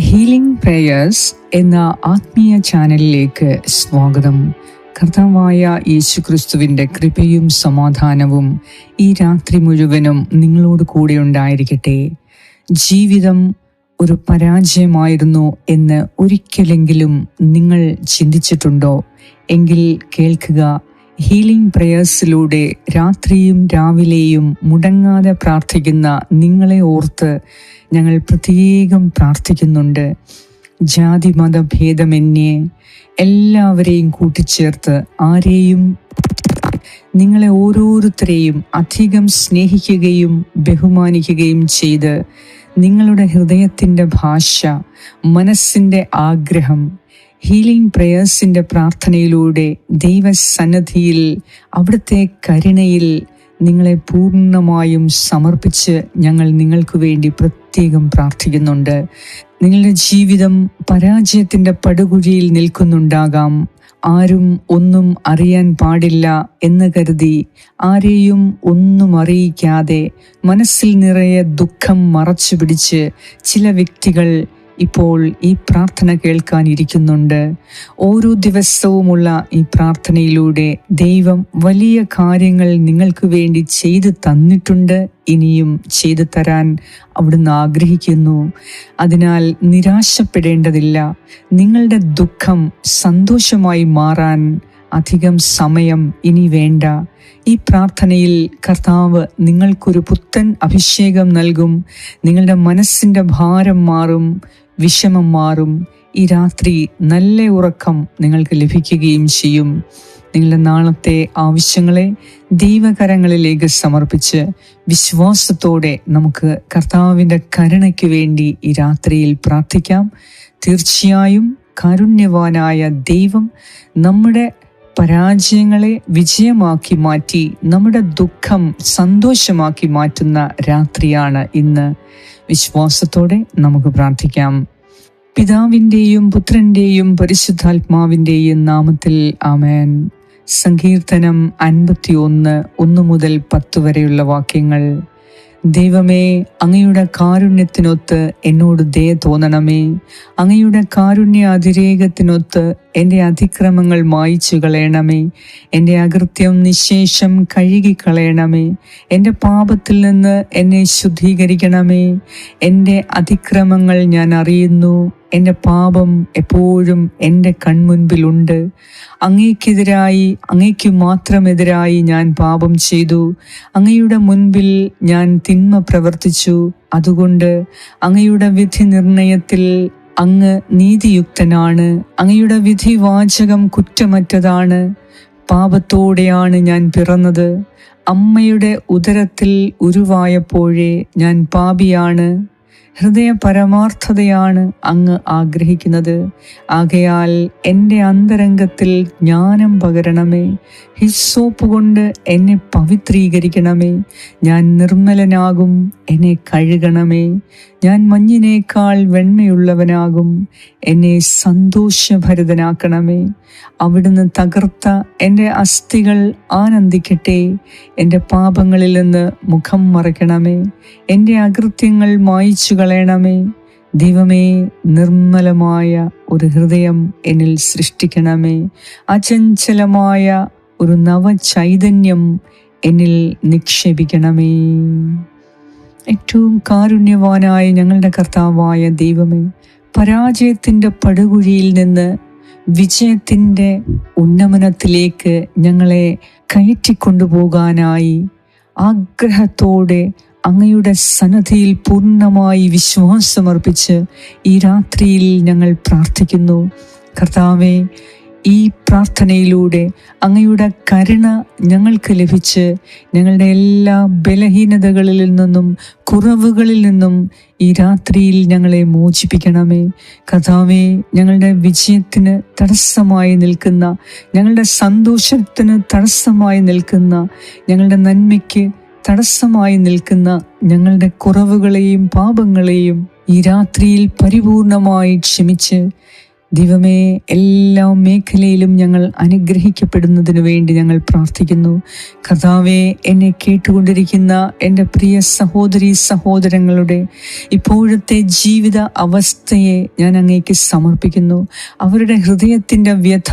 Healing prayers എന്ന ആത്മീയ ചാനലിലേക്ക് സ്വാഗതം. കർത്താവായ യേശുക്രിസ്തുവിന്റെ കൃപയും സമാധാനവും ഈ രാത്രി മുഴുവനും നിങ്ങളോട് കൂടെ ഉണ്ടായിരിക്കട്ടെ. ജീവിതം ഒരു പരാജയമായിരുന്നു എന്ന് ഒരിക്കലെങ്കിലും നിങ്ങൾ ചിന്തിച്ചിട്ടുണ്ടോ? എങ്കിൽ കേൾക്കുക ഹീലിംഗ് പ്രേയേഴ്സിലൂടെ രാത്രിയും രാവിലെയും മുടങ്ങാതെ പ്രാർത്ഥിക്കുന്ന നിങ്ങളെ ഓർത്ത് ഞങ്ങൾ പ്രത്യേകം പ്രാർത്ഥിക്കുന്നുണ്ട്. ജാതി മത മതഭേദമന്യേ എല്ലാവരെയും കൂട്ടിച്ചേർത്ത് ആരെയും നിങ്ങളെ ഓരോരുത്തരെയും അധികം സ്നേഹിക്കുകയും ബഹുമാനിക്കുകയും ചെയ്ത് നിങ്ങളുടെ ഹൃദയത്തിന്റെ ഭാഷ മനസ്സിന്റെ ആഗ്രഹം ഹീലിംഗ് പ്രേയേഴ്സിന്റെ പ്രാർത്ഥനയിലൂടെ ദൈവസന്നദ്ധിയിൽ അവിടുത്തെ കരുണയിൽ നിങ്ങളെ പൂർണമായും സമർപ്പിച്ച് ഞങ്ങൾ നിങ്ങൾക്ക് വേണ്ടി പ്രത്യേകം പ്രാർത്ഥിക്കുന്നുണ്ട്. നിങ്ങളുടെ ജീവിതം പരാജയത്തിന്റെ പടുകുഴിയിൽ നിൽക്കുന്നുണ്ടാകാം. ആരും ഒന്നും അറിയാൻ പാടില്ല എന്ന് കരുതി ആരെയും ഒന്നും അറിയിക്കാതെ മനസ്സിൽ നിറയെ ദുഃഖം മറച്ചു പിടിച്ച് ചില വ്യക്തികൾ ഇപ്പോൾ ഈ പ്രാർത്ഥന കേൾക്കാനിരിക്കുന്നുണ്ട്. ഓരോ ദിവസവുമുള്ള ഈ പ്രാർത്ഥനയിലൂടെ ദൈവം വലിയ കാര്യങ്ങൾ നിങ്ങൾക്ക് വേണ്ടി ചെയ്തു തന്നിട്ടുണ്ട്. ഇനിയും ചെയ്തു തരാൻ അവിടുന്ന് ആഗ്രഹിക്കുന്നു. അതിനാൽ നിരാശപ്പെടേണ്ടതില്ല. നിങ്ങളുടെ ദുഃഖം സന്തോഷമായി മാറാൻ അധികം സമയം ഇനി വേണ്ട. ഈ പ്രാർത്ഥനയിൽ കർത്താവ് നിങ്ങൾക്കൊരു പുത്തൻ അഭിഷേകം നൽകും. നിങ്ങളുടെ മനസ്സിന്റെ ഭാരം മാറും. വിഷമം മാറും. ഈ രാത്രി നല്ല ഉറക്കം നിങ്ങൾക്ക് ലഭിക്കുകയും ചെയ്യും. നിങ്ങളുടെ നാളത്തെ ആവശ്യങ്ങളെ ദൈവകരങ്ങളിലേക്ക് സമർപ്പിച്ച് വിശ്വാസത്തോടെ നമുക്ക് കർത്താവിന്റെ കരുണയ്ക്ക് വേണ്ടി ഈ രാത്രിയിൽ പ്രാർത്ഥിക്കാം. തീർച്ചയായും കാരുണ്യവാനായ ദൈവം നമ്മുടെ പരാജയങ്ങളെ വിജയമാക്കി മാറ്റി നമ്മുടെ ദുഃഖം സന്തോഷമാക്കി മാറ്റുന്ന രാത്രിയാണ് ഇന്ന്. വിശ്വാസത്തോടെ നമുക്ക് പ്രാർത്ഥിക്കാം. പിതാവിന്റെയും പുത്രന്റെയും പരിശുദ്ധാത്മാവിന്റെയും നാമത്തിൽ ആമേൻ. സങ്കീർത്തനം അൻപത്തി ഒന്ന് ഒന്ന് മുതൽ പത്ത് വരെയുള്ള വാക്യങ്ങൾ. ദൈവമേ അങ്ങയുടെ കാരുണ്യത്തിനൊത്ത് എന്നോട് ദയ തോന്നണമേ. അങ്ങയുടെ കാരുണ്യ അതിരേകത്തിനൊത്ത് എന്റെ അതിക്രമങ്ങൾ മായിച്ചു കളയണമേ. എന്റെ അകൃത്യം നിശേഷം കഴുകിക്കളയണമേ എന്റെ പാപത്തിൽ നിന്ന് എന്നെ ശുദ്ധീകരിക്കണമേ. എന്റെ അതിക്രമങ്ങൾ ഞാൻ അറിയുന്നു. എന്റെ പാപം എപ്പോഴും എന്റെ കൺമുൻപിലുണ്ട്. അങ്ങേക്കെതിരായി അങ്ങേക്ക് മാത്രമെതിരായി ഞാൻ പാപം ചെയ്തു. അങ്ങയുടെ മുൻപിൽ ഞാൻ തിന്മ പ്രവർത്തിച്ചു. അതുകൊണ്ട് അങ്ങയുടെ വിധി നിർണയത്തിൽ അങ്ങ് നീതിയുക്തനാണ്. അങ്ങയുടെ വിധി വാചകം കുറ്റമറ്റതാണ്. പാപത്തോടെയാണ് ഞാൻ പിറന്നത്. അമ്മയുടെ ഉദരത്തിൽ ഉരുവായപ്പോഴേ ഞാൻ പാപിയാണ്. ഹൃദയ പരമാർത്ഥതയാണ് അങ്ങ് ആഗ്രഹിക്കുന്നത്. ആകയാൽ എന്റെ അന്തരംഗത്തിൽ ജ്ഞാനം പകരണമേ. ഹിസ്സോപ്പ് കൊണ്ട് എന്നെ പവിത്രീകരിക്കണമേ. ഞാൻ നിർമ്മലനാകും എന്നെ കഴുകണമേ. ഞാൻ മഞ്ഞിനേക്കാൾ വെണ്മയുള്ളവനാകും എന്നെ സന്തോഷഭരിതനാക്കണമേ. അവിടുന്ന് തകർത്ത എന്റെ അസ്ഥികൾ ആനന്ദിക്കട്ടെ. എന്റെ പാപങ്ങളിൽ നിന്ന് മുഖം മറയ്ക്കണമേ. എന്റെ അകൃത്യങ്ങൾ മായിച്ചു കളയണമേ. ദൈവമേ നിർമ്മലമായ ഒരു ഹൃദയം എന്നിൽ സൃഷ്ടിക്കണമേ. അചഞ്ചലമായ ഒരു നവചൈതന്യം എന്നിൽ നിക്ഷേപിക്കണമേ. ഏറ്റവും കാരുണ്യവാനായ ഞങ്ങളുടെ കർത്താവായ ദൈവമേ പരാജയത്തിന്റെ പടുകുഴിയിൽ നിന്ന് വിജയത്തിന്റെ ഉന്നമനത്തിലേക്ക് ഞങ്ങളെ കയറ്റിക്കൊണ്ടുപോകാനായി ആഗ്രഹത്തോടെ അങ്ങയുടെ സന്നദ്ധിയിൽ പൂർണമായി വിശ്വാസമർപ്പിച്ച് ഈ രാത്രിയിൽ ഞങ്ങൾ പ്രാർത്ഥിക്കുന്നു. കർത്താവെ ഈ പ്രാർത്ഥനയിലൂടെ അങ്ങയുടെ കരുണ ഞങ്ങൾക്ക് ലഭിച്ച് ഞങ്ങളുടെ എല്ലാ ബലഹീനതകളിൽ നിന്നും കുറവുകളിൽ നിന്നും ഈ രാത്രിയിൽ ഞങ്ങളെ മോചിപ്പിക്കണമേ. കഥാവെ ഞങ്ങളുടെ വിജയത്തിന് തടസ്സമായി നിൽക്കുന്ന ഞങ്ങളുടെ സന്തോഷത്തിന് തടസ്സമായി നിൽക്കുന്ന ഞങ്ങളുടെ നന്മയ്ക്ക് തടസ്സമായി നിൽക്കുന്ന ഞങ്ങളുടെ കുറവുകളെയും പാപങ്ങളെയും ഈ രാത്രിയിൽ പരിപൂർണമായി ക്ഷമിച്ച് ദൈവമേ എല്ലാ മേഖലയിലും ഞങ്ങൾ അനുഗ്രഹിക്കപ്പെടുന്നതിനു വേണ്ടി ഞങ്ങൾ പ്രാർത്ഥിക്കുന്നു. കഥാവെ എന്നെ കേട്ടുകൊണ്ടിരിക്കുന്ന എന്റെ പ്രിയ സഹോദരി സഹോദരങ്ങളുടെ ഇപ്പോഴത്തെ ജീവിത അവസ്ഥയെ ഞാൻ അങ്ങേക്ക് സമർപ്പിക്കുന്നു. അവരുടെ ഹൃദയത്തിന്റെ വ്യഥ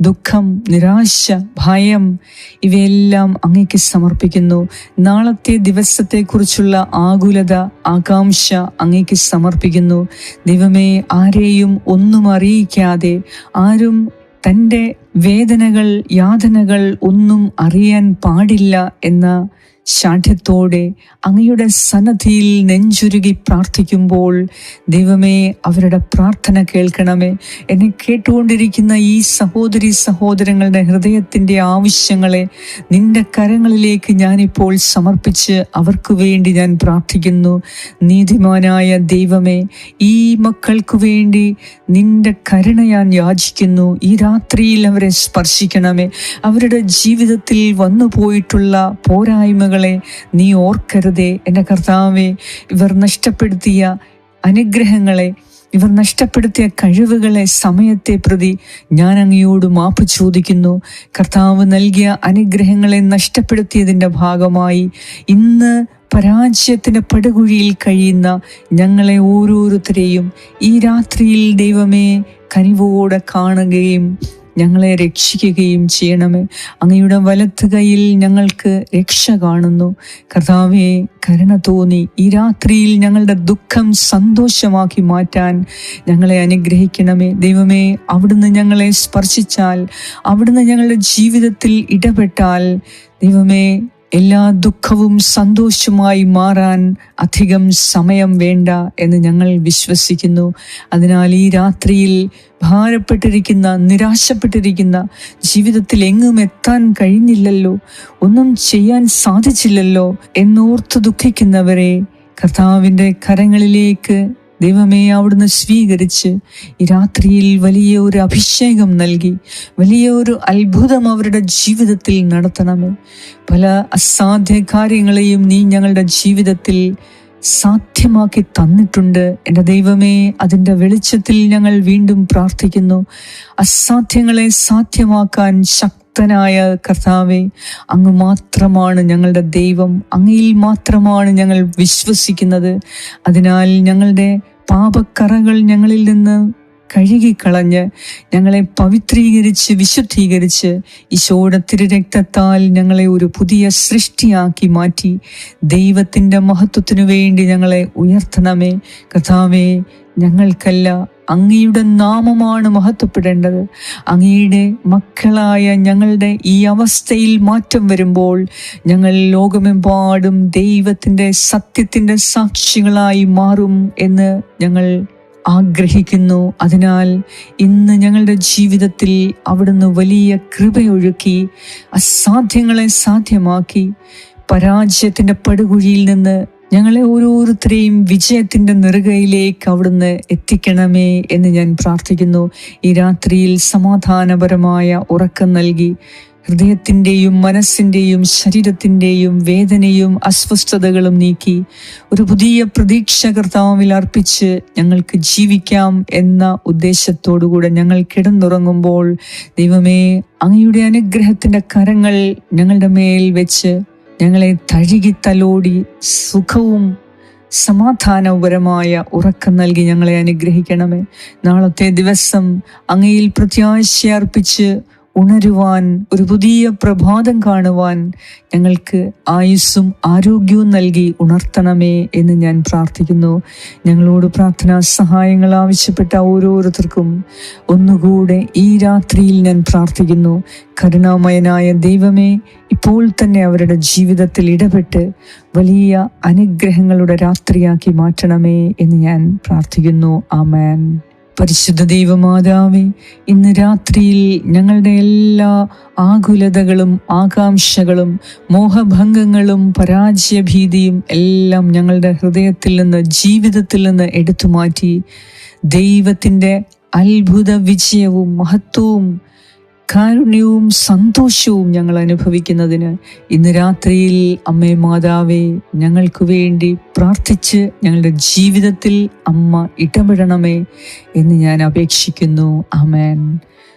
ദുഃഖം നിരാശ ഭയം ഇവയെല്ലാം അങ്ങേക്ക് സമർപ്പിക്കുന്നു. നാളത്തെ ദിവസത്തെക്കുറിച്ചുള്ള ആകുലത ആകാംക്ഷ അങ്ങേക്ക് സമർപ്പിക്കുന്നു. ദൈവമേ ആരെയും ഒന്നും അറിയിക്കാതെ ആരും തന്റെ വേദനകൾ യാതനകൾ ഒന്നും അറിയാൻ പാടില്ല എന്ന ശാഠ്യത്തോടെ അങ്ങയുടെ സന്നദ്ധിയിൽ നെഞ്ചുരുകി പ്രാർത്ഥിക്കുമ്പോൾ ദൈവമേ അവരുടെ പ്രാർത്ഥന കേൾക്കണമേ. എന്നെ കേട്ടുകൊണ്ടിരിക്കുന്ന ഈ സഹോദരി സഹോദരങ്ങളുടെ ഹൃദയത്തിന്റെ ആവശ്യങ്ങളെ നിന്റെ കരങ്ങളിലേക്ക് ഞാനിപ്പോൾ സമർപ്പിച്ച് അവർക്ക് വേണ്ടി ഞാൻ പ്രാർത്ഥിക്കുന്നു. നീതിമാനായ ദൈവമേ ഈ മക്കൾക്ക് വേണ്ടി നിന്റെ കരുണ ഞാൻ യാചിക്കുന്നു. ഈ രാത്രിയിൽ അവരെ സ്പർശിക്കണമേ. അവരുടെ ജീവിതത്തിൽ വന്നു പോയിട്ടുള്ള പോരായ്മകളെ നീ ഓർക്കരുതേ. എന്റെ കർത്താവെ ഇവർ നഷ്ടപ്പെടുത്തിയ അനുഗ്രഹങ്ങളെ ഇവർ നഷ്ടപ്പെടുത്തിയ കഴിവുകളെ സമയത്തെ പ്രതി ഞാൻ അങ്ങയോട് മാപ്പ് ചോദിക്കുന്നു. കർത്താവ് നൽകിയ അനുഗ്രഹങ്ങളെ നഷ്ടപ്പെടുത്തിയതിന്റെ ഭാഗമായി ഇന്ന് പരാജയത്തിന്റെ പടുകുഴിയിൽ കഴിയുന്ന ഞങ്ങളെ ഓരോരുത്തരെയും ഈ രാത്രിയിൽ ദൈവമേ കനിവോടെ കാണുകയും ഞങ്ങളെ രക്ഷിക്കുകയും ചെയ്യണമേ. അങ്ങയുടെ വലത്ത് കൈയിൽ ഞങ്ങൾക്ക് രക്ഷ കാണുന്നു. കർത്താവെ കരുണ തോന്നി. ഈ രാത്രിയിൽ ഞങ്ങളുടെ ദുഃഖം സന്തോഷമാക്കി മാറ്റാൻ ഞങ്ങളെ അനുഗ്രഹിക്കണമേ. ദൈവമേ അവിടുന്ന് ഞങ്ങളെ സ്പർശിച്ചാൽ അവിടുന്ന് ഞങ്ങളുടെ ജീവിതത്തിൽ ഇടപെട്ടാൽ ദൈവമേ എല്ലാ ദുഃഖവും സന്തോഷമായി മാറാൻ അധികം സമയം വേണ്ട എന്ന് ഞങ്ങൾ വിശ്വസിക്കുന്നു. അതിനാൽ ഈ രാത്രിയിൽ ഭാരപ്പെട്ടിരിക്കുന്ന നിരാശപ്പെട്ടിരിക്കുന്ന ജീവിതത്തിൽ എങ്ങും എത്താൻ കഴിഞ്ഞില്ലല്ലോ ഒന്നും ചെയ്യാൻ സാധിച്ചില്ലല്ലോ എന്നോർത്ത് ദുഃഖിക്കുന്നവരെ കർത്താവിന്റെ കരങ്ങളിലേക്ക് ദൈവമേ അവിടുന്ന് സ്വീകരിച്ച് ഈ രാത്രിയിൽ വലിയ ഒരു അഭിഷേകം നൽകി വലിയ ഒരു അത്ഭുതം അവരുടെ ജീവിതത്തിൽ നടത്തണമേ. പല അസാധ്യ കാര്യങ്ങളെയും നീ ഞങ്ങളുടെ ജീവിതത്തിൽ സാധ്യമാക്കി തന്നിട്ടുണ്ട്. എന്റെ ദൈവമേ അതിന്റെ വെളിച്ചത്തിൽ ഞങ്ങൾ വീണ്ടും പ്രാർത്ഥിക്കുന്നു. അസാധ്യങ്ങളെ സാധ്യമാക്കാൻ ശക്തനായ കർത്താവെ അങ്ങ് മാത്രമാണ് ഞങ്ങളുടെ ദൈവം അങ്ങയിൽ മാത്രമാണ് ഞങ്ങൾ വിശ്വസിക്കുന്നത്. അതിനാൽ ഞങ്ങളുടെ പാപക്കറകൾ ഞങ്ങളിൽ നിന്ന് കഴുകിക്കളഞ്ഞ് ഞങ്ങളെ പവിത്രീകരിച്ച് വിശുദ്ധീകരിച്ച് ഈശോയുടെ തിരുരക്തത്താൽ ഞങ്ങളെ ഒരു പുതിയ സൃഷ്ടിയാക്കി മാറ്റി. ദൈവത്തിന്റെ മഹത്വത്തിനു വേണ്ടി ഞങ്ങളെ ഉയർത്തണമേ. കഥാവേ ഞങ്ങൾക്കല്ല അങ്ങയുടെ നാമമാണ് മഹത്വപ്പെടേണ്ടത്. അങ്ങയുടെ മക്കളായ ഞങ്ങളുടെ ഈ അവസ്ഥയിൽ മാറ്റം വരുമ്പോൾ ഞങ്ങൾ ലോകമെമ്പാടും ദൈവത്തിന്റെ സത്യത്തിന്റെ സാക്ഷികളായി മാറും എന്ന് ഞങ്ങൾ ആഗ്രഹിക്കുന്നു. അതിനാൽ ഇന്ന് ഞങ്ങളുടെ ജീവിതത്തിൽ അവിടുന്ന് വലിയ കൃപയൊഴുക്കി അസാധ്യങ്ങളെ സാധ്യമാക്കി പരാജയത്തിന്റെ പടുകുഴിയിൽ നിന്ന് ഞങ്ങളെ ഓരോരുത്തരെയും വിജയത്തിന്റെ നെറുകയിലേക്ക് അവിടുന്ന് എത്തിക്കണമേ എന്ന് ഞാൻ പ്രാർത്ഥിക്കുന്നു. ഈ രാത്രിയിൽ സമാധാനപരമായ ഉറക്കം നൽകി ഹൃദയത്തിന്റെയും മനസ്സിന്റെയും ശരീരത്തിന്റെയും വേദനയും അസ്വസ്ഥതകളും നീക്കി ഒരു പുതിയ പ്രതീക്ഷ കർത്താവിൽ അർപ്പിച്ച് ഞങ്ങൾക്ക് ജീവിക്കാം എന്ന ഉദ്ദേശത്തോടുകൂടെ ഞങ്ങൾ കിടന്നുറങ്ങുമ്പോൾ ദൈവമേ അങ്ങയുടെ അനുഗ്രഹത്തിന്റെ കരങ്ങൾ ഞങ്ങളുടെ മേൽ വെച്ച് ഞങ്ങളെ തഴുകി തലോടി സുഖവും സമാധാനപരമായ ഉറക്കം നൽകി ഞങ്ങളെ അനുഗ്രഹിക്കണമേ. നാളത്തെ ദിവസം അങ്ങയിൽ പ്രത്യാശയർപ്പിച്ച് ഉണരുവാൻ ഒരു പുതിയ പ്രഭാതം കാണുവാൻ ഞങ്ങൾക്ക് ആയുസ്സും ആരോഗ്യവും നൽകി ഉണർത്തണമേ എന്ന് ഞാൻ പ്രാർത്ഥിക്കുന്നു. ഞങ്ങളോട് പ്രാർത്ഥനാ സഹായങ്ങൾ ആവശ്യപ്പെട്ട ഓരോരുത്തർക്കും ഒന്നുകൂടെ ഈ രാത്രിയിൽ ഞാൻ പ്രാർത്ഥിക്കുന്നു. കരുണാമയനായ ദൈവമേ ഇപ്പോൾ തന്നെ അവരുടെ ജീവിതത്തിൽ ഇടപെട്ട് വലിയ അനുഗ്രഹങ്ങളുടെ രാത്രിയാക്കി മാറ്റണമേ എന്ന് ഞാൻ പ്രാർത്ഥിക്കുന്നു. ആമേൻ. പരിശുദ്ധ ദൈവമാതാവേ ഇന്ന് രാത്രിയിൽ ഞങ്ങളുടെ എല്ലാ ആകുലതകളും ആകാംക്ഷകളും മോഹഭംഗങ്ങളും പരാജയഭീതിയും എല്ലാം ഞങ്ങളുടെ ഹൃദയത്തിൽ നിന്ന് ജീവിതത്തിൽ നിന്ന് എടുത്തു മാറ്റി ദൈവത്തിന്റെ അത്ഭുത വിജയവും മഹത്വവും കാരുണ്യവും സന്തോഷവും ഞങ്ങൾ അനുഭവിക്കുന്നതിന് ഇന്ന് രാത്രിയിൽ അമ്മേ മാതാവേ ഞങ്ങൾക്ക് വേണ്ടി പ്രാർത്ഥിച്ച് ഞങ്ങളുടെ ജീവിതത്തിൽ അമ്മ ഇടപെടണമേ എന്ന് ഞാൻ അപേക്ഷിക്കുന്നു. അമേൻ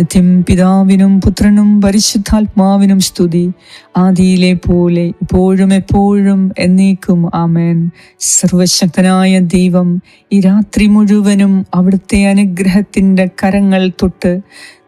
നിത്യം പിതാവിനും പുത്രനും പരിശുദ്ധാത്മാവിനും സ്തുതി. ആദിയിലെ പോലെ ഇപ്പോഴും എപ്പോഴും എന്നേക്കും ആമേൻ. സർവശക്തനായ ദൈവം ഈ രാത്രി മുഴുവനും അവിടുത്തെ അനുഗ്രഹത്തിന്റെ കരങ്ങൾ തൊട്ട്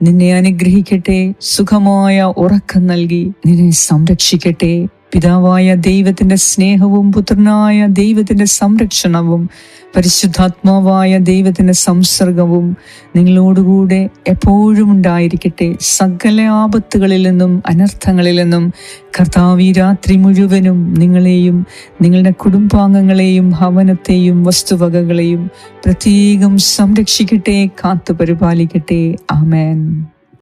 നിന്നെ അനുഗ്രഹിക്കട്ടെ സുഖമായ ഉറക്കം നൽകി നിന്നെ സംരക്ഷിക്കട്ടെ. പിതാവായ ദൈവത്തിന്റെ സ്നേഹവും പുത്രനായ ദൈവത്തിന്റെ സംരക്ഷണവും പരിശുദ്ധാത്മാവായ ദൈവത്തിന്റെ സംസർഗവും നിങ്ങളോടുകൂടെ എപ്പോഴും ഉണ്ടായിരിക്കട്ടെ. സകല ആപത്തുകളിൽ നിന്നും അനർത്ഥങ്ങളിൽ നിന്നും കർത്താവ് രാത്രി മുഴുവനും നിങ്ങളെയും നിങ്ങളുടെ കുടുംബാംഗങ്ങളെയും ഭവനത്തെയും വസ്തുവകകളെയും പ്രത്യേകം സംരക്ഷിക്കട്ടെ കാത്തു പരിപാലിക്കട്ടെ ആമേൻ.